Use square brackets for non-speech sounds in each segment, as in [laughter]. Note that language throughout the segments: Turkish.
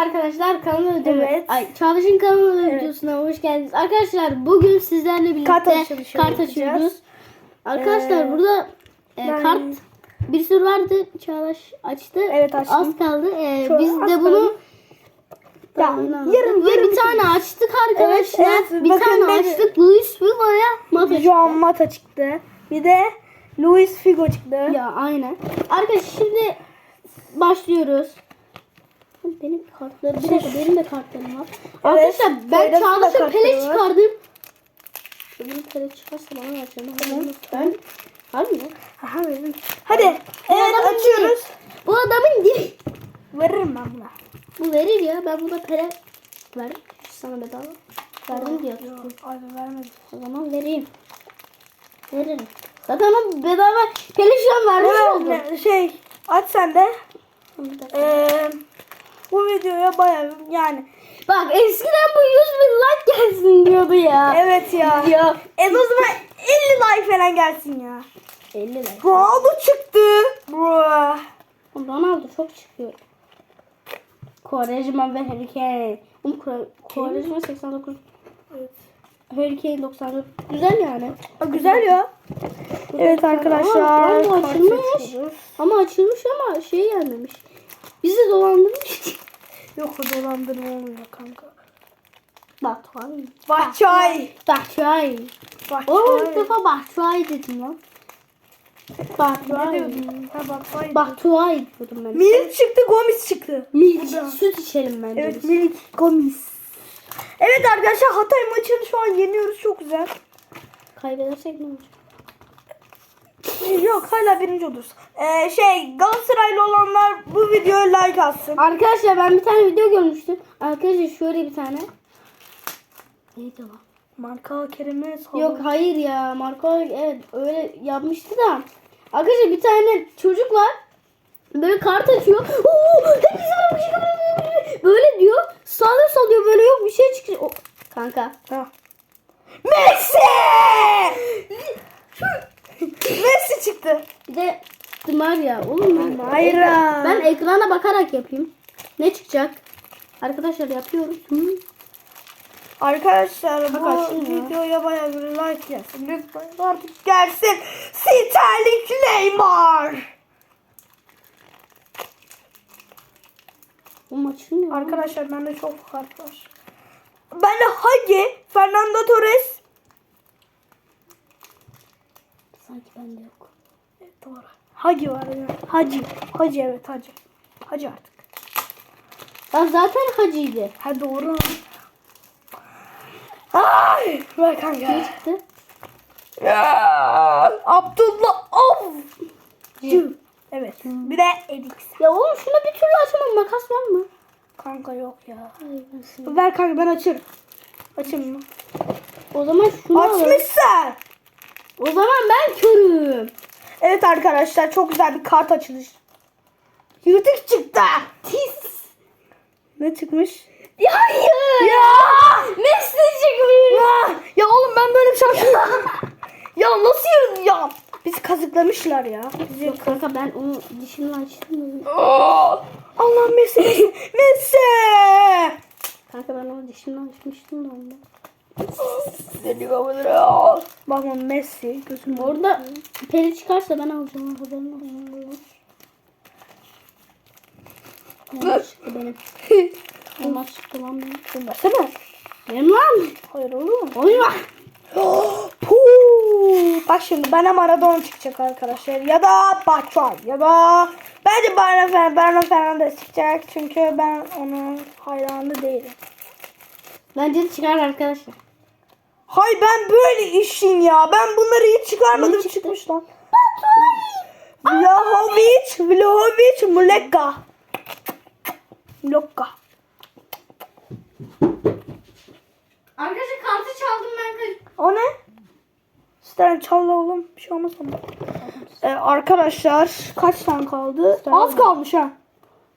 arkadaşlar kanalıma videoma- Evet. Ay, Çağdaş'ın kanalı Evet. videosuna hoş geldiniz. Arkadaşlar bugün sizlerle birlikte Kart açıyoruz. Arkadaşlar Ee, burada e, ben- kart bir sürü vardı. Çağdaş açtı. Evet, açtım. Az kaldı. Ee, Çok biz de kaldı. bunu Ya, Tamam. yarın- ve yarın bir tane açtık arkadaşlar. Evet, evet. bir Bakın tane ben- açtık. Luis Figo'ya mata çıktı. Joan Mata çıktı. Bir de Luis Figo çıktı. Ya aynen. Arkadaşlar şimdi başlıyoruz. Benim kartlarım, bir dakika benim de kartlarım var. Arkadaşlar ben Çağdaş'a Pele çıkardım. Benim Pele çıkarsa bana vereceğim. Tamam. Ben Harbi mi? Aha veririm. Hadi. Evet açıyoruz. Bu adamın dili. Veririm ben buna. Bu verir ya. Ben buna Pele verdim. Sana bedava. Verdim diye hatırlıyorum. Abi vermedim. O zaman vereyim. Veririm. Zaten o bedava Pele şu an vermiş oldu. Ne- Şey aç sen de. Ee, bu videoya bayağı yani. Bak eskiden bu 100 bin like gelsin diyordu ya. Evet ya. Ya. E o zaman 50 like falan gelsin ya. 50 like. Ronaldo çıktı. Bro. Ronaldo çok çıkıyor. Quaresma ve Harry Kane. Qua- Quaresma 89. Evet. Harry Kane 94. Güzel yani. Aa, güzel ya. Evet arkadaşlar. Ama, açılmış. Ama açılmış ama şey gelmemiş. Bizi dolandırmış. [laughs] Yok o dolandırma olmuyor kanka. Bahçuay. Bahçay. Bahçuay. Oğlum ilk defa Bahçuay dedim lan. Ha Bahçay. Bahçuay diyordum ben. Milik çıktı, Gomis çıktı. Milk, Burada. süt içelim bence Evet, biz. Milik, Gomis. Evet arkadaşlar Hatay maçını şu an yeniyoruz çok güzel. Kaybedersek ne olacak? Yok hala birinci oluruz. Ee, şey Galatasaraylı olanlar bu videoya like atsın. Arkadaşlar ben bir tane video görmüştüm. Arkadaşlar şöyle bir tane. Neydi lan? Marka Kerem'e sağ Yok hayır ya. Marco evet öyle yapmıştı da. Arkadaşlar bir tane çocuk var. Böyle kart açıyor. Oo, hepsi bana bir şey. Böyle diyor. Sağda salıyor böyle yok bir şey çıkıyor. O, kanka. Ha. Messi! Messi çıktı. Bir de var ya oğlum ben, Mayra. ben ekrana bakarak yapayım. Ne çıkacak? Arkadaşlar yapıyoruz. Hı. Arkadaşlar Bak bu ya. videoya bayağı bir like gelsin. Lütfen artık gelsin. Sterling Neymar. Bu maçın ne? Arkadaşlar bende çok kart var. Bende Hagi, Fernando Torres. Sanki bende yok. Evet, doğru. Hagi var ya. Hacı. Hacı evet Hacı. Hacı artık. Ya zaten hacıydı. Ha doğru. Ay! Ver Ne kanka. çıktı? Abdullah of. Evet. Bir de Edix. Ya oğlum şunu bir türlü açamam. Makas var mı? Kanka yok ya. Ay? Ver kanka ben açarım. Açayım mı? O zaman şunu alalım. O zaman ben körüm. Evet arkadaşlar çok güzel bir kart açılış. Yırtık çıktı. Tis. Ne çıkmış? Ya hayır. Ya! Messi çıkmış. Ya, ya oğlum ben böyle bir şey Ya nasıl yırdı ya? Bizi kazıklamışlar ya. Bizi Yok kanka ben onu dişimle açtım. Aa! Allah. Messi. [laughs] Messi. Kanka ben onu dişimle açmıştım da ondan. Bakma Messi. Gözüm Orada peri çıkarsa ben alacağım. Haberin olsun. Olmaz çıktı benim. [laughs] Olmaz çıktı lan benim. Versene. Benim lan. Hayır olur mu? Oyma. [gasps] Puh. Bak şimdi bana Maradona çıkacak arkadaşlar. Ya da Batshuayi ya da bence Bruno Fer- Bruno Fernandes çıkacak. Çünkü ben onun hayranı değilim. Bence de çıkar arkadaşlar. Hay ben böyle işin ya. Ben bunları hiç çıkarmadım çıkmış lan. Vlahovic, Vlahovic, Muleka. Muleka. Arkadaşlar kartı çaldım ben. O ne? Sterling çalla oğlum. Bir şey olmaz ama. Ee, arkadaşlar kaç tane kaldı? Sterling. Az kalmış ha.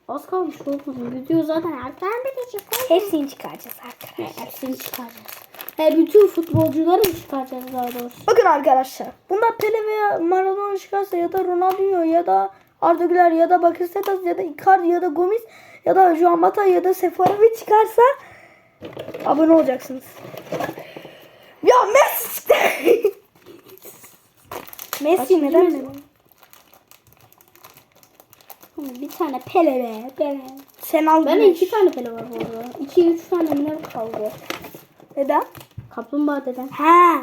Az kalmış oğlum. Video zaten erken bitecek. Hepsini çıkaracağız arkadaşlar. Hepsini çıkaracağız. He bütün futbolcuları mı çıkaracağız daha doğrusu? Bakın arkadaşlar. Bunda Pele veya Maradona çıkarsa ya da Ronaldinho ya da Arda Güler ya da Bakasetas ya da Icardi ya da Gomis ya da Juan Mata ya da Seferovic çıkarsa abone olacaksınız. Ya Messi çıktı. [laughs] Messi neden mi? Bir tane Pele be. Pele. Sen aldın. Bende iki tane Pele var bu arada. İki üç tane ne kaldı? Neden? Kaplumbağa deden. Ha.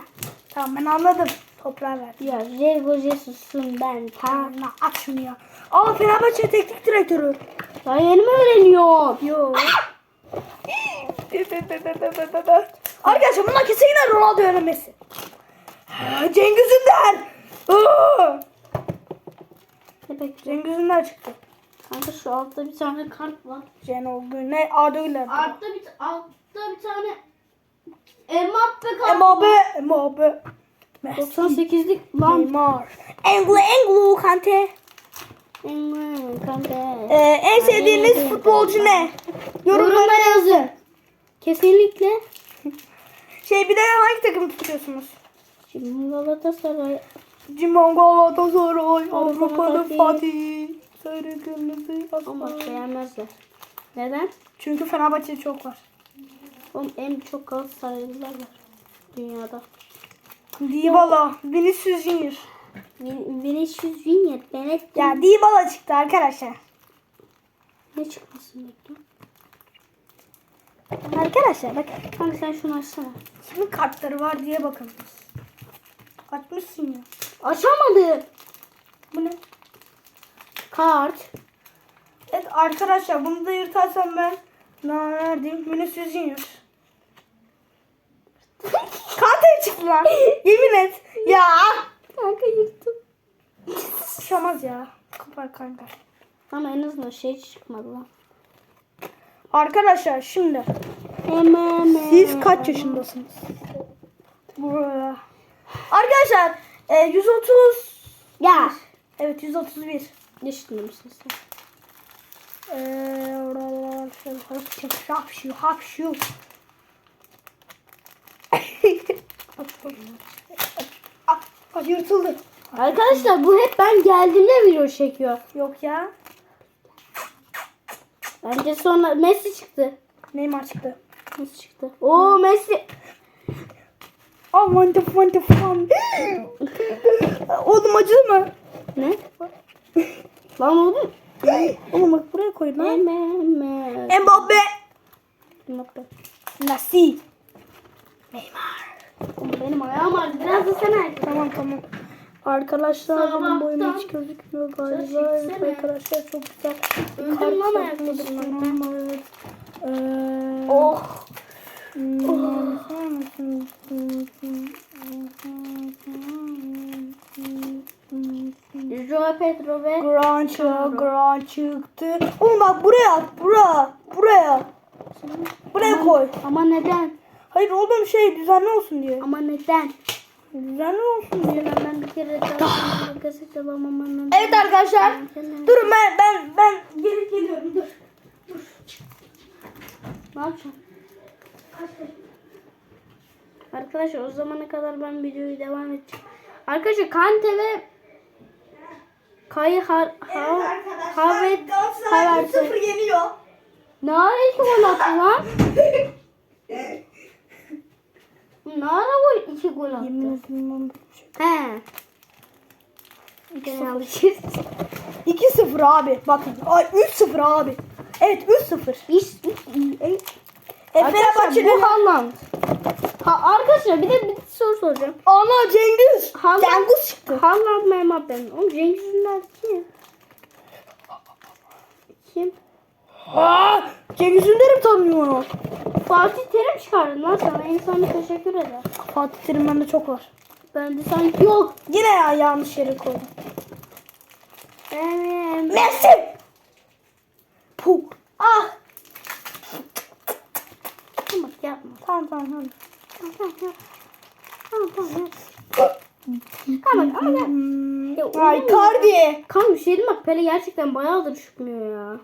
Tamam ben anladım. Toprağı ver. Ya Diego Jesus'un ben ta. Tamam aç şunu ya. Aa Fenerbahçe teknik direktörü. Daha yeni mi öğreniyorum? Yo. Arkadaşlar bunlar kesin yine Ronaldo öğrenmesi. Cengiz Ünder. Aa! Ne bekliyorum? Cengiz Ünder çıktı. Kanka şu altta bir tane kart var. Cenol ne Arda Güler. Altta bir, altta bir tane Mbappe. Mbappe. Mbappe. Messi. 98'lik lan. Neymar. Englo Englo Kante. Hmm, Kanka. Ee, en sevdiğiniz futbolcu ne? Yorumlara yazın. Kesinlikle. [laughs] Şey bir de hangi takımı tutuyorsunuz? Şimdi Galatasaray. Cimon Galatasaray, Avrupa'nın Fatih. Sarı kırmızı Ama beğenmezler. Neden? Çünkü Fenerbahçe çok var. Oğlum en çok Galatasaraylılar var dünyada. Dybala, Vinicius Junior. Vin- Vinicius Junior, Benet Ya Dybala çıktı arkadaşlar. ne çıkmasın bekliyorum. Arkadaşlar bak Kanka sen şunu açsana. kimin kartları var diye bakın. Açmışsın ya. Açamadım. Bu ne? Kart. Evet arkadaşlar bunu da yırtarsam ben ne neredeyim? Vinicius Junior. Kante çıktı lan. Yemin et. Ya. Kanka yırttım. Şamaz ya. Kopar kanka. Ama en azından şey çıkmadı lan. Arkadaşlar şimdi siz kaç yaşındasınız? Buraya. Arkadaşlar e, 130 Ya. Evet 131. Düştün misin sen? Eee hapşu hapşu hapşu. Ah, yırtıldı. Arkadaşlar bu hep ben geldiğimde video çekiyor. Yok ya. Bence sonra Messi çıktı. Neymar çıktı. Messi çıktı. Oo Messi. Oh the fun. Oğlum acıdı mı? Ne? Lan oğlum. Oğlum bak buraya koy lan. Mbappe. Mbappe. Messi. Oğlum Benim ayağım ağrıdı. Biraz da sen aç. Tamam tamam. Arkadaşlar benim boyum hiç gözükmüyor galiba. Evet arkadaşlar çok güzel. Öldüm lan ayak yapmak ucundan. istiyorum. Evet. Ee, Oh. Joao Pedro ve Gran çıktı, Gran çıktı. Oğlum bak buraya at, buraya, buraya. Buraya koy. ama neden? Hayır oğlum şey düzenli olsun diye. Ama neden? Düzenli olsun diye. Ben, bir kere daha gazete. Evet arkadaşlar. Durun ben ben ben gelip geliyorum. Dur. Ne yapacağım? Arkadaşlar o zamana kadar ben videoyu devam edeceğim. Arkadaşlar Kante ve Kayı har ha Havet Havertz yeniyor. Ne attı lan? [laughs] ne ara gol iki gol attı? Yemin ederim. He. Gene alışırız. 2-0 abi. Bakın. Ay 3-0 abi. Evet 3-0. İş, E, Fenerbahçe'nin bu Haaland. Ha, arkadaşlar bir de bir soru soracağım. Ana Cengiz. Haaland, Cengiz çıktı. Haaland mı Mbappe mi? Oğlum Cengiz Ünder kim? Kim? Aa, Cengiz Ünder'i tanımıyor onu. Fatih Terim çıkardın lan sana. İnsan bir teşekkür eder. Fatih Terim bende çok var. Ben de sanki yok. Yine ya yanlış yere koydum. Benim. Messi. Puh. Ah. Bak yapma. Tamam tamam tamam. Tamam tamam tamam. Tamam tamam. yap. Tamam ama ya. Hmm. Ya, Ay Cardi. Kanka bir şey diyeyim bak Pele gerçekten bayağıdır çıkmıyor ya.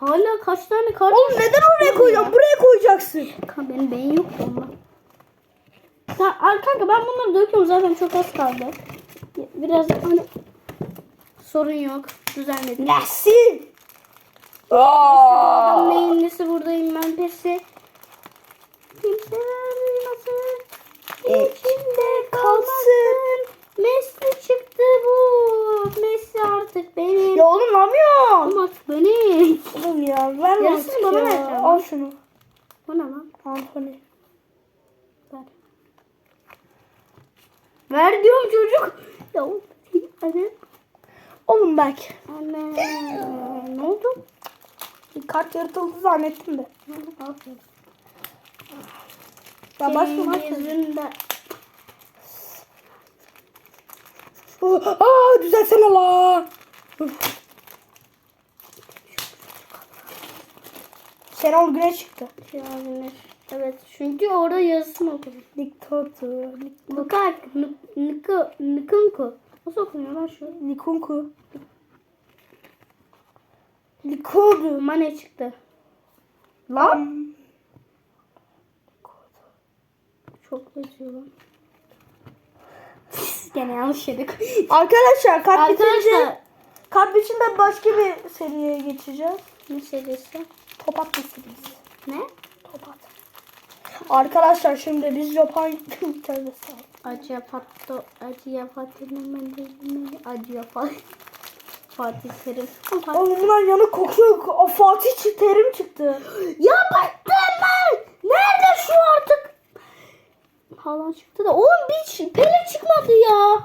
Hala kaç tane kart Oğlum neden oraya koyacaksın? Buraya koyacaksın. Kanka benim beyin yok Ay kanka ben bunları döküyorum zaten çok az kaldı. Biraz hani sorun yok. Düzenledim. Messi. Adam neyin nesi buradayım ben pesi. Kimseler duymasın. İçimde kalsın. Messi çıktı bu. Messi artık benim. Ya oğlum ne yapıyorsun? Artık benim. Oğlum ya ver Yarısını bana ya. vereceğim. Al şunu. Bu ne lan? Anthony. Ver. Ver diyorum çocuk. Ya oğlum, anne. Oğlum bak. Anne. [laughs] Ne oldu? Kart yaratıldı zannettim de. Aferin. Ya başka Senin başka. yüzünden. Aa düzelsene la. Şenol Güneş çıktı. Yani, evet çünkü orada yazısını okudum. Diktatör. Lukak, Niko, Nikunku. Nasıl okunuyor lan şu? Nikunku. Likodu. Mane çıktı. Lan. Çok benziyor lan. Gene yanlış yedik. [laughs] Arkadaşlar kart bitince Arkadaşlar. kart bitince başka bir seriye geçeceğiz. Ne serisi? Top atma serisi. Ne? Top at. Arkadaşlar şimdi biz Japan [laughs] tövbe Acı patto, acı yapattım ben de acı yapar. [laughs] Fatih Terim. Oğlum bunlar yanık kokuyor. Fatih Terim çıktı. Ya baktım ben. Halan çıktı da. Oğlum bir pele çıkmadı ya.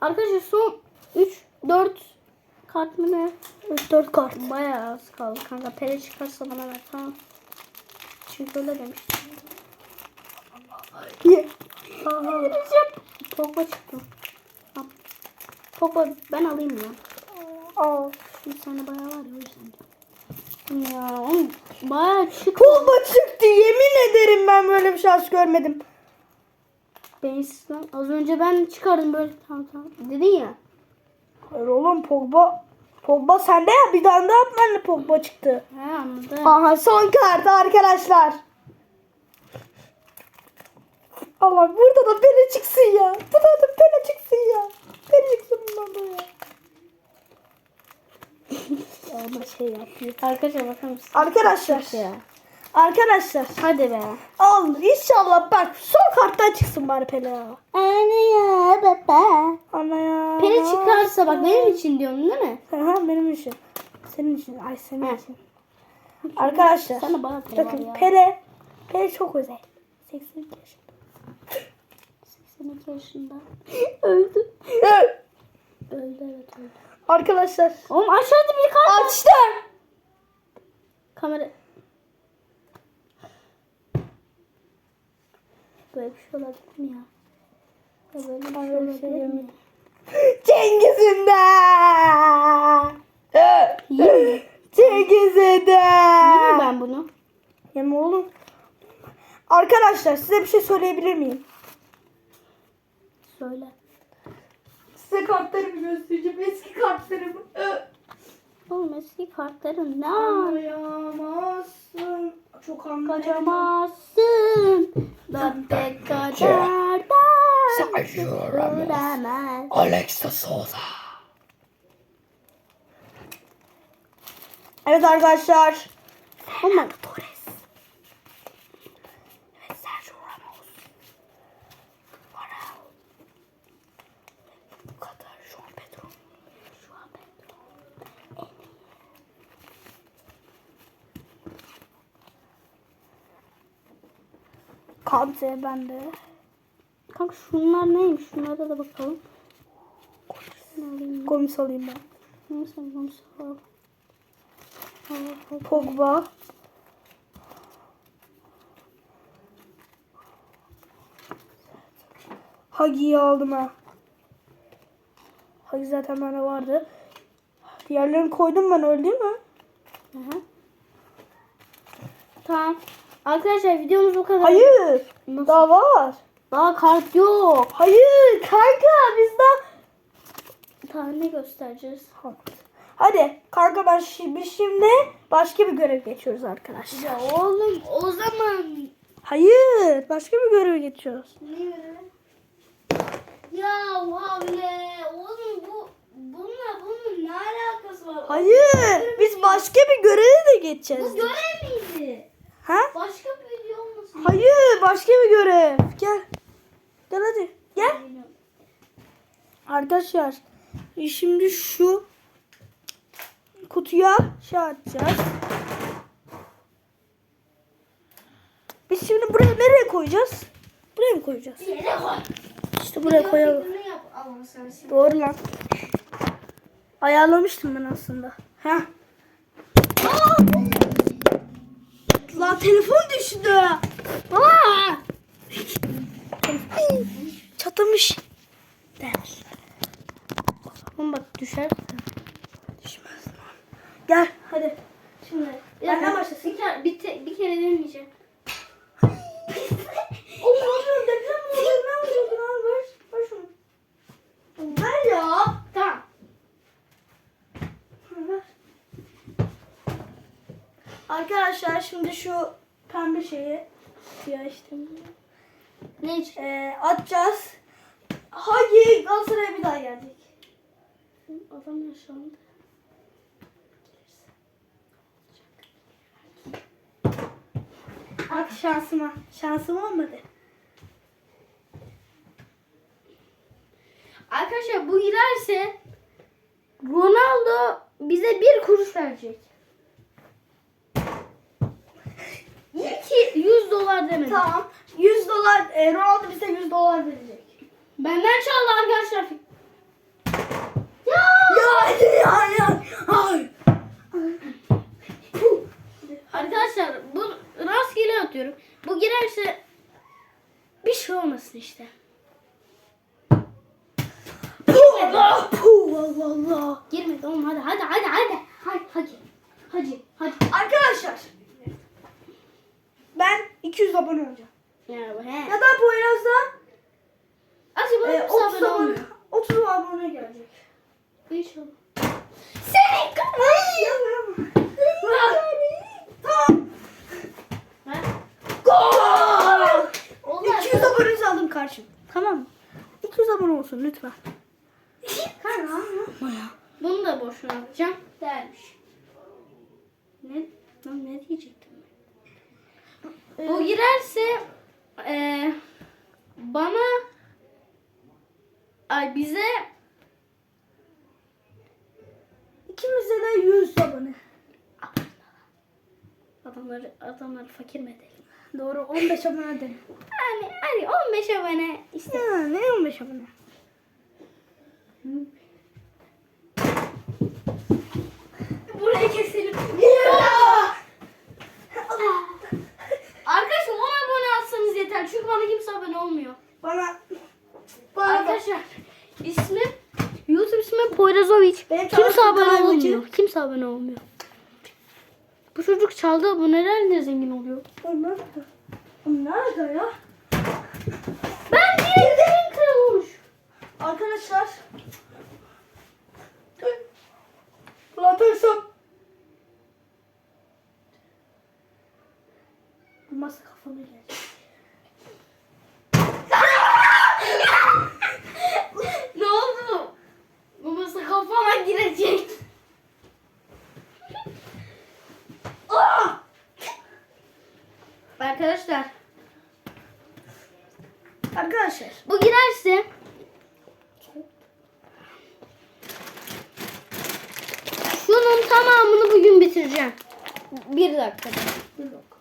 Arkadaşlar son 3 4 kart mı ne? 3 4 kart. Bayağı az kaldı kanka. Pele çıkarsa bana ver tamam. Çünkü öyle demiştim. Ye. Pogba çıktı. Pogba ben alayım ya. Aa. Şimdi sende bayağı var ya o yüzden. Ya oğlum bayağı çıktı. Kolba çıktı. Yemin ederim ben böyle bir şans görmedim. Beyinsiz lan. Az önce ben çıkardım böyle tamam tamam. Dedin ya. Hayır oğlum Pogba. Pogba sende ya bir tane daha benimle Pogba çıktı. He anladım. Aha son kartı arkadaşlar. Allah burada da Pele çıksın ya. Burada da Pele çıksın ya. Pele çıksın bundan da ya. ya [laughs] ama şey yapıyor. Arkadaşlar bakar mısın? Arkadaşlar. Ya. Arkadaşlar. Hadi be. Al inşallah bak son karttan çıksın bari Pele ya. Anne ya baba. Ana ya. Pele çıkarsa bak benim için diyorsun değil mi? Aha, benim için. Senin için. Ay senin He. için. Arkadaşlar. Sana bana Pele Bakın ya. Pele. Pele çok özel. 82 yaşında. 82 yaşında. [laughs] öldü. Öldü evet öldü. Arkadaşlar. Oğlum aşağıda bir kart. Açtım. Kamera. Böyle bir şey olabilir mi ya? Ya böyle bir şey şey olabilir mi? Cengiz'in de. Yiyeyim mi? [gasps] Cengiz'in de. Yiyeyim mi ben bunu? Yeme oğlum. Arkadaşlar size bir şey söyleyebilir miyim? Söyle. Size kartlarımı göstereceğim. Eski kartlarımı. Oğlum eski kartların ne? Anlayamazsın. Çok anlayamazsın. Kaçamazsın. [laughs] Dörtte kadardan. Sergio Ramos. Ölemez. Alex de Souza. Evet arkadaşlar. Ama Torres. Evet Sergio Ramos. Varel. Bu kadar şu an Pedro. Şu an Pedro. Kante bende. kanka şunlar neymiş? Şunlara da bakalım. Gomis alayım ben. Ol. Al, al. Pogba. Hagi'yi aldım ha. Hagi zaten bende vardı. Diğerlerini koydum ben öyle değil mi? Hı hı. Tamam. Arkadaşlar videomuz bu kadar. Hayır. Nasıl? Daha var. Daha kart yok. Hayır kanka biz daha... Daha ne göstereceğiz? Hadi kanka ben şimdi, şimdi başka bir görev geçiyoruz arkadaşlar. Ya oğlum o zaman. Hayır başka bir görev geçiyoruz. Ya havle. Oğlum bu bununla bunun Ne alakası var? Hayır. Biz başka bir göreve de geçeceğiz. Bu görev miydi? Ha? Başka bir video olmasın? Hayır. Başka bir görev. Gel. Gel hadi. Gel. Arkadaşlar. Şimdi şu kutuya şey atacağız. Biz şimdi buraya nereye koyacağız? Buraya mı koyacağız? Yere koy. İşte buraya koyalım. Yap. Doğru lan. Ayarlamıştım ben aslında. Ha? Lan telefon düştü. Aa! Çatlamış. Der. Oğlum bak düşer. Düşmez lan. Gel hadi. Şimdi. Benden başlasın. Bir kere, bir, te- bir kere deneyeceğim. [laughs] O ne oluyor? Deprem mi oluyor? Ne oluyor lan? Ver, ver şunu. Ver ya. Tamam. Ver. Arkadaşlar şimdi şu pembe şeyi ya işte Ne için? e, atacağız. Hayır Galatasaray'a bir daha gelecek. Adam yaşandı. Bak şansıma. Şansım olmadı. Arkadaşlar bu girerse Ronaldo bize bir kuruş verecek. 100 dolar demedim. Tamam. 100 dolar e, Ronaldo bize 100 dolar verecek. Benden çaldı arkadaşlar. Ya! Ya ya ya. Hayır. Arkadaşlar bu rastgele atıyorum. Bu girerse bir şey olmasın işte. Allah. Puh, Allah Allah. Girmedi oğlum hadi hadi hadi hadi. Hadi hadi. Hadi hadi. Arkadaşlar. Ben 200 abone olacağım. Ya bu he. Ya da Poyraz'da Acaba e, e, 30 abone abone, olmuyor. 30 abone gelecek. İnşallah. Senin kanalın. Tamam. Ha? Gol. Oldu 200 abone aldım karşım. Tamam mı? 200 abone olsun lütfen. [laughs] Kanka. Bunu da boşuna atacağım. Dermiş. Ne? Lan ne diyecektim ben? Bu girerse eee bana ay bize İkimize de 100 abone. adamları adamları fakir mi edelim? Doğru 15 abone edelim. Yani hadi 15 abone işte. Ya ne 15 abone? Burayı keselim. Arkadaşlar 10 abone atsanız yeter. Çünkü bana kimse abone olmuyor. Bana bana bak. Arkadaşlar ismim YouTube ismi Poyrazovic. Benim Kimse çalıştığım abone kanal Kimse abone olmuyor. Bu çocuk çaldı abonelerle zengin oluyor. Onlar Nerede ya? Ben direklerin kralı olmuş. Arkadaşlar. Platırsam. Bu masa kafama geldi. ne oldu? Bu masa kafama girecek. Aa! Arkadaşlar Arkadaşlar. bu girerse şunun tamamını bugün bitireceğim. Bir dakika.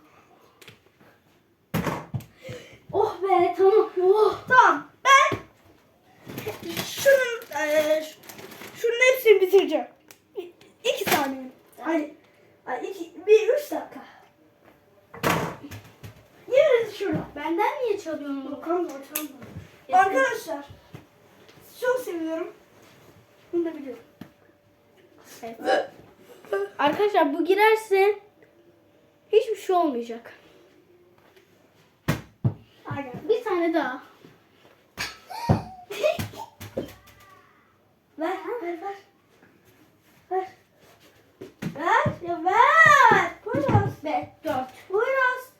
Oh be tamam. Oh. Tamam. Ben şunun ş- şunun hepsini bitireceğim. İki saniye. Ay, ay iki, bir üç dakika. Yine şurada. Benden niye çalıyorsun? Kanka utanma. Arkadaşlar çok seviyorum. Bunu da biliyorum. Evet. Arkadaşlar bu girerse hiçbir şey olmayacak. Aynen. Bir tane daha. [laughs] Ver, ver, ver. Ver. Ver, ya ver. Poyraz. Ve dört. Poyraz.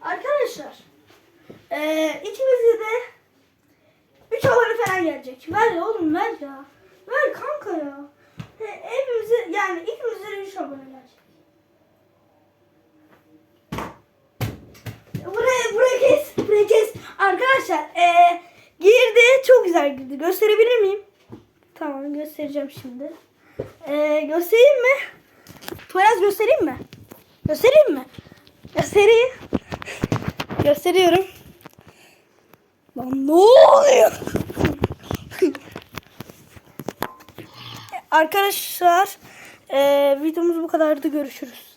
Arkadaşlar. Eee ikimize de 3 abone falan gelecek. Ver ya oğlum ver ya. Ver kanka ya. He, Hepimize yani ikimize 3 abone gelecek. Buraya buraya kes. Buraya kes. Arkadaşlar eee girdi. Çok güzel girdi. Gösterebilir miyim? Tamam göstereceğim şimdi. Eee göstereyim mi? Poyraz göstereyim mi? Göstereyim mi? Göstereyim. Gösteriyorum. Lan ne oluyor? Arkadaşlar eee videomuz bu kadardı. Görüşürüz.